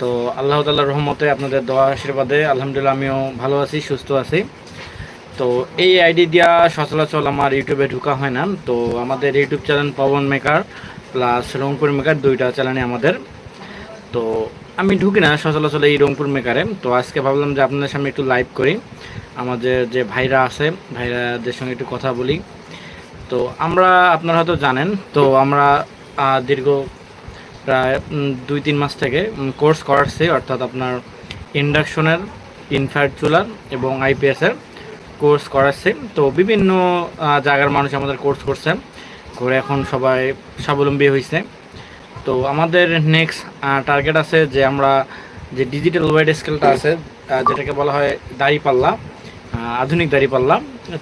তো আল্লাহ তাল্লাহ রহমতে আপনাদের দোয়া আশীর্বাদে আলহামদুলিল্লাহ আমিও ভালো আছি, সুস্থ আছি। তো এই আইডি দিয়া সচলাচল আমার ইউটিউবে ঢোকা হয় না। তো আমাদের YouTube channel Pabon maker plus Rangpur maker দুইটা চ্যানেলে আমাদের। তো আমি ঢুকি না সচলাচল এই রংপুর মেকারে তো আজকে ভাবলাম যে আপনাদের সামনে একটু লাইভ করি। আমাদের যে ভাইরা আছে, ভাইরাদের সঙ্গে একটু কথা বলি। তো আমরা, আপনারা হয়তো জানেন, তো আমরা দীর্ঘ প্রায় দুই, তিন মাস থেকে কোর্স করাচ্ছি, অর্থাৎ আপনার ইন্ডাকশনের ইনফ্রারেড চুলার এবং আইপিএসের কোর্স করাচ্ছি। তো বিভিন্ন জায়গার মানুষ আমাদের কোর্স করছে, করে এখন সবাই স্বাবলম্বী হয়েছে তো আমাদের নেক্সট টার্গেট আছে যে আমরা যে ডিজিটাল ওয়েড স্কেলটা আছে যেটাকে বলা হয় দাড়িপাল্লা আধুনিক দাড়িপাল্লা।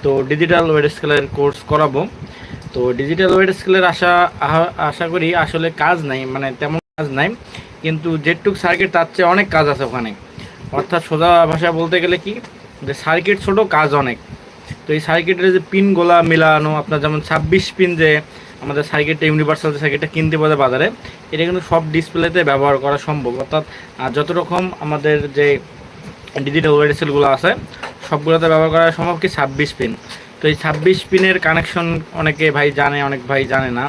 তো ডিজিটাল ওয়েড স্কেলের কোর্স করাবো। তো ডিজিটাল ওয়েট স্কেলের আশা আশা করি আসলে কাজ নাই মানে তেমন কাজ নাই, কিন্তু যেটুক সার্কিট তার চেয়ে অনেক কাজ আছে ওখানে। অর্থাৎ সোজা ভাষা বলতে গেলে কি? যে সার্কিট ছোট, কাজ অনেক। তো এই সার্কিটের যে পিনগুলা মেলানো, আপনার যেমন ছাব্বিশ পিন যে আমাদের সার্কিটটা ইউনিভার্সাল যে সার্কিটটা কিনতে পারে বাজারে, এটা কিন্তু সব ডিসপ্লেতে ব্যবহার করা সম্ভব। অর্থাৎ যত রকম আমাদের যে ডিজিটাল ওয়েড সেলগুলো আছে, সবগুলোতে ব্যবহার করা সম্ভব কি ছাব্বিশ পিন তো এই ছাব্বিশ পিনের কানেকশন অনেকে ভাই জানে, অনেক ভাই জানে না।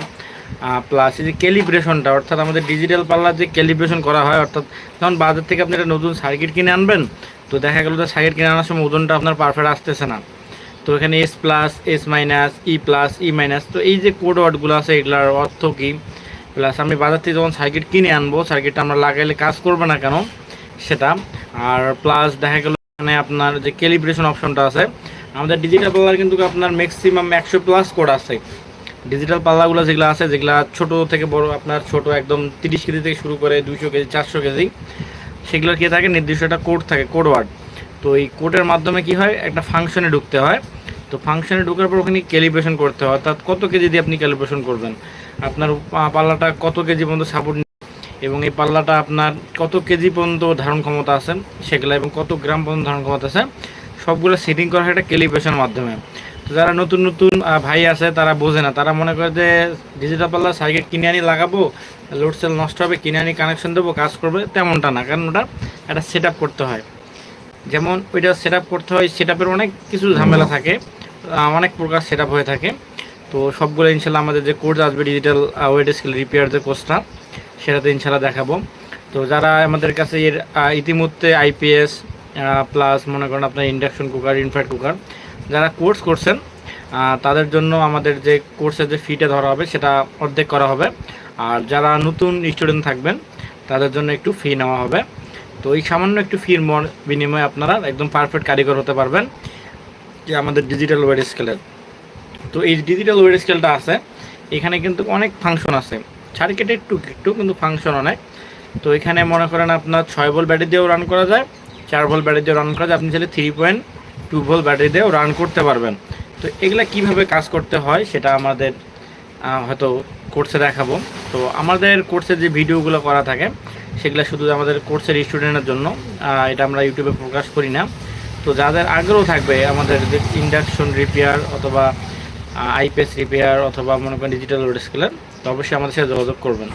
প্লাস এই যে ক্যালিব্রেশনটা অর্থাৎ আমাদের ডিজিটাল পাল্লার যে ক্যালিব্রেশন করা হয়, অর্থাৎ যখন বাজার থেকে আপনি একটা নতুন সার্কিট কিনে আনবেন, তো দেখা গেলো যে সার্কিট কিনে আনার সময় ওজনটা আপনার পারফেক্ট আসতেছে না। তো এখানে S plus S minus E plus E minus তো এই যে কোড ওয়ার্ডগুলো আছে, এগুলোর অর্থ কী? প্লাস আমি বাজার থেকে যখন সার্কিট কিনে আনব সার্কিটটা আমরা লাগাইলে কাজ করবে না কেন? সেটা। আর প্লাস দেখা গেল এখানে আপনার যে ক্যালিব্রেশন অপশনটা আছে আমাদের ডিজিটাল পাল্লার কিন্তু আপনার ম্যাক্সিমাম একশো প্লাস কোড আছে। ডিজিটাল পাল্লাগুলো যেগুলো আছে, যেগুলো ছোট থেকে বড়, আপনার ছোট একদম তিরিশ কেজি থেকে শুরু করে দুইশো কেজি, চারশো কেজি, সেগুলোর কি থাকে? নির্দিষ্ট একটা কোড থাকে কোড ওয়ার্ড তো এই কোডের মাধ্যমে কি হয়? একটা ফাংশনে ঢুকতে হয়। তো ফাংশনে ঢোকার পর ওখানে ক্যালিব্রেশন করতে হয়। অর্থাৎ কত কেজি দিয়ে আপনি ক্যালিব্রেশন করবেন? আপনার পাল্লাটা কত কেজি পর্যন্ত সাপোর্ট এবং এই পাল্লাটা আপনার কত কেজি পর্যন্ত ধারণ ক্ষমতা আছে? সেগুলো এবং কত গ্রাম পর্যন্ত ধারণ ক্ষমতা আছে? সবগুলো সেটিং করা হয় একটা ক্যালিব্রেশনের মাধ্যমে। তো যারা নতুন নতুন ভাই আছে, তারা বোঝে না। তারা মনে করে যে ডিজিটাল পাল্লার সার্কিট কিনে আনি লাগাবো লোড সেল নষ্ট হবে, কিনে আনি কানেকশন দেবো, কাজ করবে, তেমনটা না। কারণ ওটা একটা সেট করতে হয়। যেমন ওইটা সেট করতে হয় সেট অনেক কিছু ঝামেলা থাকে অনেক প্রকার সেট হয়ে থাকে। তো সবগুলো ইনশাল্লাহ আমাদের যে কোর্স আসবে ডিজিটাল ওয়েড স্কেল রিপেয়ার যে কোর্সটা সেটাতে ইনশাল্লাহ দেখাবো। তো যারা আমাদের কাছে এর ইতিমধ্যে আইপিএস প্লাস মনে করেন আপনার ইন্ডাকশন কুকার ইনফ্রাইট কুকার যারা কোর্স করছেন তাদের জন্য আমাদের যে কোর্সের যে ফিটা ধরা হবে, সেটা অর্ধেক করা হবে। আর যারা নতুন স্টুডেন্ট থাকবেন, তাদের জন্য একটু ফি নেওয়া হবে। তো এই সামান্য একটু ফির বিনিময়ে আপনারা একদম পারফেক্ট কারিগর হতে পারবেন, যে আমাদের ডিজিটাল ওয়েড স্কেলের তো এই ডিজিটাল ওয়েড স্কেলটা আছে, এখানে কিন্তু অনেক ফাংশন আছে। সার্কিটে একটু একটু, কিন্তু ফাংশন অনেক। তো এখানে মনে করেন আপনার ছয় বল ব্যাটারি দিয়েও রান করা যায়। চার ভোল্ট ব্যাটারি দিয়ে রান করা যায়, আপনি চাইলে three point two volt battery দিয়েও রান করতে পারবেন। তো এগুলা কীভাবে কাজ করতে হয় সেটা আমাদের হয়তো কোর্সে দেখাবো। তো আমাদের কোর্সের যে ভিডিওগুলো করা থাকে, সেগুলো শুধু আমাদের কোর্সের স্টুডেন্টের জন্য এটা আমরা ইউটিউবে প্রকাশ করি না। তো যাদের আগ্রহ থাকবে আমাদের যে ইন্ডাকশন রিপেয়ার অথবা আইপিএস রিপেয়ার অথবা মনে করেন ডিজিটাল রোড স্কেলার তো অবশ্যই আমাদের সাথে যোগাযোগ করবেন।